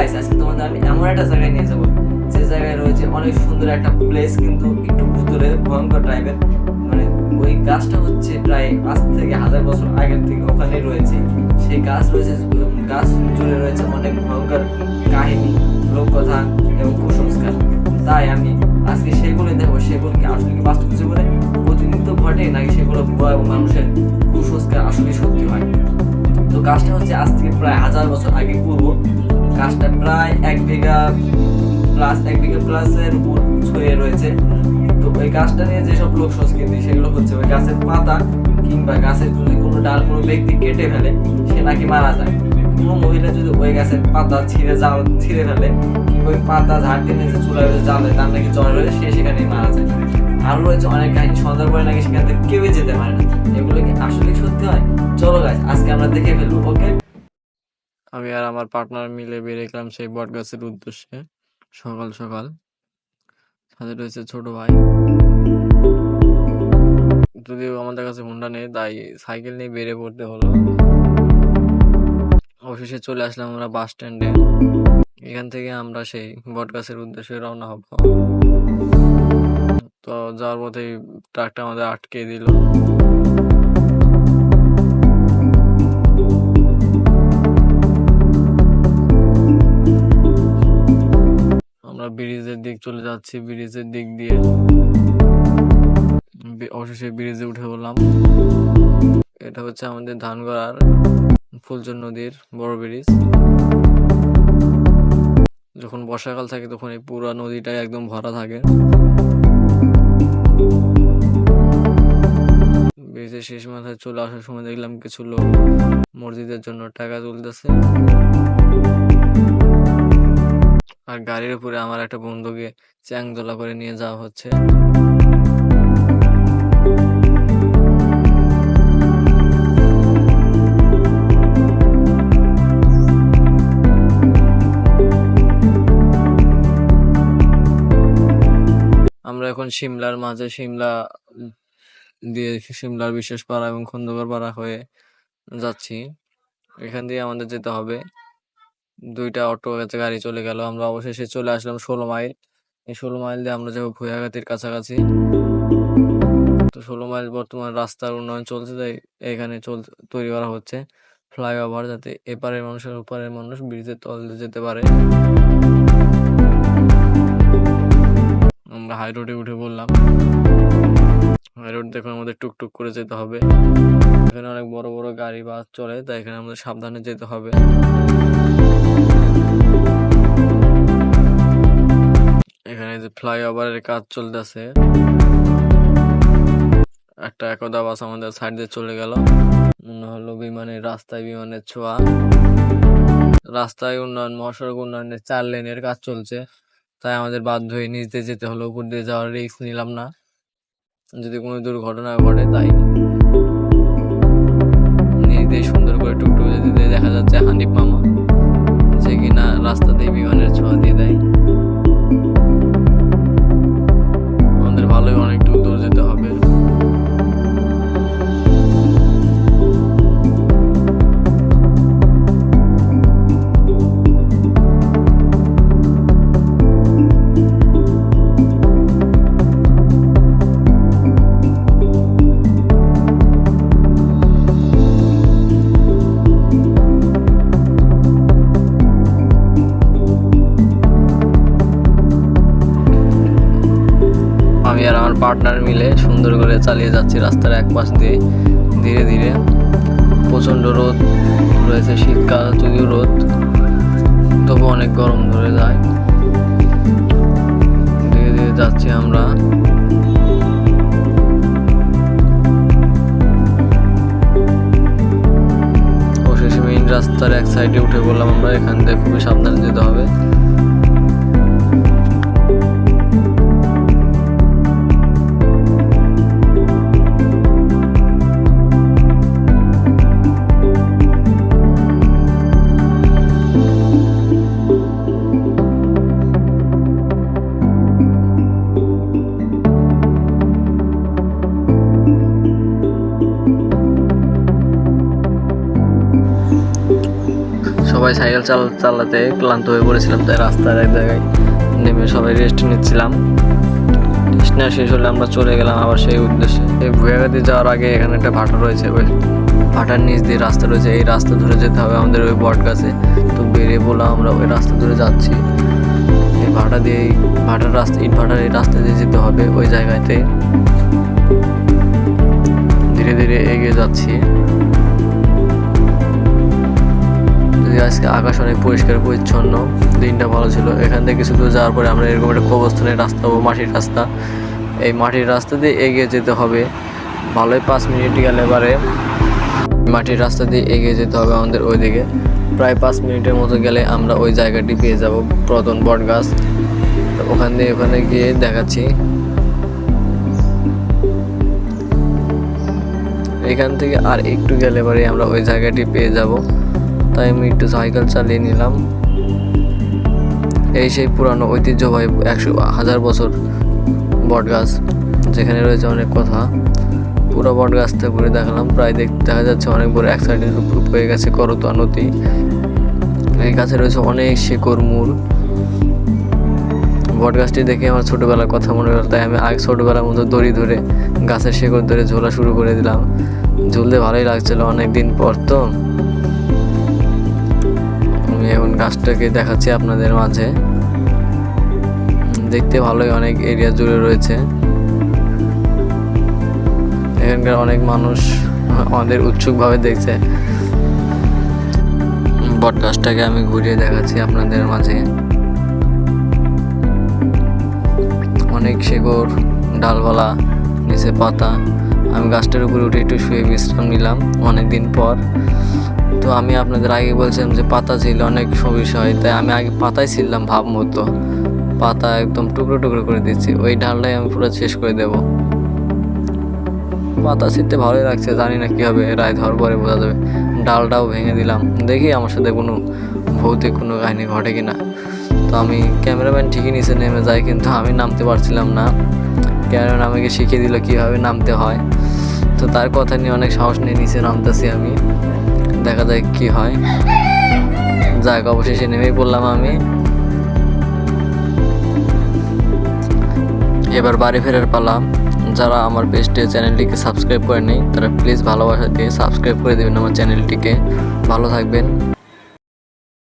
Guys আজকে তোমাদের আমি এমন একটা জায়গায় নিয়ে যাব, যে জায়গায় রয়েছে অনেক সুন্দর একটা প্লেস কিন্তু একটু ভিতরে ভয়ঙ্কর টাইপের মানে ওই গাছটা হচ্ছে প্রায় আজ থেকে হাজার বছর আগের থেকে ওখানে রয়েছে। সেই গাছ রয়েছে, গাছ জুড়ে রয়েছে অনেক ভয়ঙ্কর কাহিনী লোককথা এবং কুসংস্কার। তাই আমি আজকে সেগুলো দেখব সেগুলো কি আসলে কি বাস্তব জীবনে প্রতিনিধিত্ব ঘটে নাকি সেগুলো ভুয়া এবং মানুষের কুসংস্কার আসলে সত্যি হয়? তো গাছটা হচ্ছে আজ থেকে প্রায় হাজার বছর আগে পূর্ব। গাছটা প্রায় এক বিঘা প্লাস এক বিঘা প্লাসের ছড়িয়ে রয়েছে। তো ওই গাছটা নিয়ে যেসব লোক সংস্কৃতি, সেগুলো হচ্ছে ওই গাছের পাতা কিংবা গাছের যদি কোনো ডাল কোনো ব্যক্তি কেটে ফেলে, সে নাকি মারা যায়। কোনো মহিলা যদি ওই গাছের পাতা ছিঁড়ে জাল, ছিঁড়ে ফেলে কিংবা ওই পাতা ঝাড় টেনে যে চুলায় যে জাল দেয় তার নাকি জ্বর হলে সে সেখানেই মারা যায়। আরও রয়েছে অনেক কাহিনী সন্ধ্যার পরে নাকি সেখান থেকে কেউই যেতে পারে না। এগুলো কি আসলে সত্যি হয়? চলো গাছ আজকে আমরা দেখে ফেলব ওকে আমি আর আমার পার্টনার মিলে বেরিয়ে গেলাম সেই বট গাছের উদ্দেশ্যে, সকাল সকাল। সাথে রয়েছে ছোট ভাই। যদিও আমাদের কাছে হুন্ডা নেই, তাই সাইকেল নিয়ে বেরিয়ে পড়তে হলো। অবশেষে চলে আসলাম আমরা বাস স্ট্যান্ডে এখান থেকে আমরা সেই বট গাছের উদ্দেশ্যে রওনা হব। তো যাওয়ার পথেই ট্রাকটা আমাদের আটকে দিল। চলে যাচ্ছি ব্রিজের দিক দিয়ে। অবশেষে ব্রিজে উঠে বললাম এটা হচ্ছে আমাদের ধানগড়ার ফুলচর নদীর বড় ব্রিজ। যখন বর্ষাকাল থাকে তখন এই পুরো নদীটাই একদম ভরা থাকে। ব্রিজের শেষ মাথায় চলে আসার সময় দেখলাম কিছু লোক মসজিদের জন্য টাকা তুলতেছে। আর গাড়ির উপরে আমার একটা বন্ধুকে চ্যাংদোলা করে নিয়ে যাওয়া হচ্ছে। আমরা এখন সিমলার মাঝে সিমলা দিয়ে সিমলার বিশেষ পাড়া এবং খন্দকার পাড়া হয়ে যাচ্ছি। এখান দিয়ে আমাদের যেতে হবে। দুইটা অটো গাড়ি চলে গেল। আমরা অবশেষে চলে আসলাম ষোলো মাইল। এই ষোলো মাইল দিয়ে আমরা যাব ভুয়াগাতির কাছাকাছি। তো ষোলো মাইল বর্তমান রাস্তার উন্নয়ন চলছে, তাই এখানে চল, তৈরি করা হচ্ছে ফ্লাইওভার যাতে এপারের মানুষের ওপারের মানুষ ব্রিজের তল যেতে পারে। আমরা হাই রোডে উঠে পড়লাম। হাই রোড দেখুন আমাদের টুকটুক করে যেতে হবে। এখানে অনেক বড় বড় গাড়ি বাস চলে, তাই এখানে আমাদের সাবধানে যেতে হবে। ফ্লাইওভারের কাজ চলতেছে। একটা একদা বাস আমাদের সাইড দিয়ে চলে গেল। মনে হলো বিমানের রাস্তায় বিমানের ছোঁয়া। রাস্তায় উন্নয়ন, মহাসড়ক উন্নয়নের চার লেনের কাজ চলছে। তাই আমাদের বাধ্য হয়ে নিচ দিয়ে যেতে হলো। উপর দিয়ে যাওয়ার রিস্ক নিলাম না। যদি কোনো দুর্ঘটনা ঘটে, তাই নিচ দিয়ে সুন্দর করে টুকটুক যেতে দেখা যাচ্ছে হানিফ মামা। যে কিনা রাস্তাতেই বিমানের ছোঁয়া দিয়ে দেয়। মিলে সুন্দর করে চালিয়ে যাচ্ছি। রাস্তার এক পাশ দিয়ে ধীরে ধীরে। প্রচণ্ড রোদ রয়েছে, শীতকাল, যদিও রোদ তবু অনেক গরম ধরে যায়। ধীরে ধীরে যাচ্ছি আমরা। অবশেষে মেইন রাস্তার এক সাইডে উঠে পড়লাম আমরা। এখান থেকে খুবই সাবধানে যেতে হবে। সবাই সাইকেল চাল চালাতে ক্লান্ত হয়ে পড়েছিলাম, তাই রাস্তার এক জায়গায় নেমে সবাই রেস্ট নিচ্ছিলাম। রেস্ট নেওয়া শেষ হলে আমরা চলে গেলাম আবার সেই উদ্দেশ্যে। এই ভুয়াগাতি যাওয়ার আগে এখানে একটা ভাটা রয়েছে, ওই ভাটার নিচ দিয়ে রাস্তা রয়েছে, এই রাস্তা ধরে যেতে হবে আমাদের ওই বট গাছে। তো বেরিয়ে বললাম আমরা, ওই রাস্তা ধরে যাচ্ছি। এই ভাটা দিয়ে ভাটার রাস্তা, ইট ভাটার এই রাস্তা দিয়ে যেতে হবে ওই জায়গাতে। ধীরে ধীরে এগিয়ে যাচ্ছি। আজকে আকাশ অনেক পরিষ্কার, পরিচ্ছন্ন, দিনটা ভালো ছিল। এখান থেকে কিছু দূর যাওয়ার পরে আমরা এরকম একটা কবস্থানের রাস্তা পাবো, মাটির রাস্তা। এই মাটির রাস্তা দিয়ে এগিয়ে যেতে হবে। ভালোই পাঁচ মিনিট গেলে এবারে। মাটির রাস্তা দিয়ে এগিয়ে যেতে হবে আমাদের ওইদিকে। প্রায় পাঁচ মিনিটের মতো গেলে আমরা ওই জায়গাটি পেয়ে যাব, প্রতন বট গাছ ওখান দিয়ে ওখানে গিয়ে দেখাচ্ছি। এখান থেকে আর একটু গেলে পরে আমরা ওই জায়গাটি পেয়ে যাব। তাই আমি একটু সাইকেল চালিয়ে নিলাম। এই সেই পুরানো ঐতিহ্যবাহী একশো হাজার বছর বট গাছ যেখানে রয়েছে অনেক কথা। পুরো বট গাছটা ঘুরে দেখালাম, প্রায় দেখ দেখা যাচ্ছে অনেক বড় এক সাইডের সাইডে হয়ে গেছে করতোয়া নদী। এই গাছে রয়েছে অনেক শেকড়, মূল। বট গাছটি দেখে আমার ছোটোবেলার কথা মনে হলো তাই আমি আগে ছোটোবেলার মতো দড়ি ধরে গাছের শেকড় ধরে ঝোলা শুরু করে দিলাম। ঝুলতে ভালোই লাগছিল অনেক দিন পর তো। গাছটাকে দেখাচ্ছি আপনাদের মাঝে। দেখতে ভালোই অনেক এরিয়া জুড়ে রয়েছে। এখানকার অনেক মানুষ আমাদের উৎসুকভাবে দেখছে। বট গাছটাকে আমি ঘুরিয়ে দেখাচ্ছি আপনাদের মাঝে। অনেক শেকড় ডালবালা নিচে পাতা। আমি গাছটার উপরে উঠে একটু শুয়ে বিশ্রাম নিলাম অনেক দিন পর। তো আমি আপনাদের আগে বলছিলাম যে পাতা ছিল অনেক সমস্যা হয়, তাই আমি আগে পাতাই ছিলাম ভাব মতো পাতা একদম টুকরো টুকরো করে দিচ্ছি, ওই ডালটাই আমি পুরো শেষ করে দেব। পাতা ছিঁড়তে ভালোই লাগছে, জানি না কী হবে, রায় ধর পরে বোঝা যাবে। ডালটাও ভেঙে দিলাম, দেখি আমার সাথে কোনো ভৌতিক কোনো কাহিনী ঘটে কিনা। তো আমি ক্যামেরাম্যান ঠিকই নিচে নেমে যাই কিন্তু আমি নামতে পারছিলাম না। ক্যামেরাম্যান আমাকে শিখিয়ে দিল কীভাবে নামতে হয়। তো তার কথা নিয়ে অনেক সাহস নিয়ে নিচে নামতেছি আমি। দেখা যায় কি হয়। যাক, অবশেষে নেমেই পড়লাম আমি। এবার বাড়ি ফেরার পালাম যারা আমার পেজটি, চ্যানেলটিকে সাবস্ক্রাইব করেনি তারা প্লিজ ভালোবাসা দিয়ে সাবস্ক্রাইব করে দেবেন আমার চ্যানেলটিকে। ভালো থাকবেন।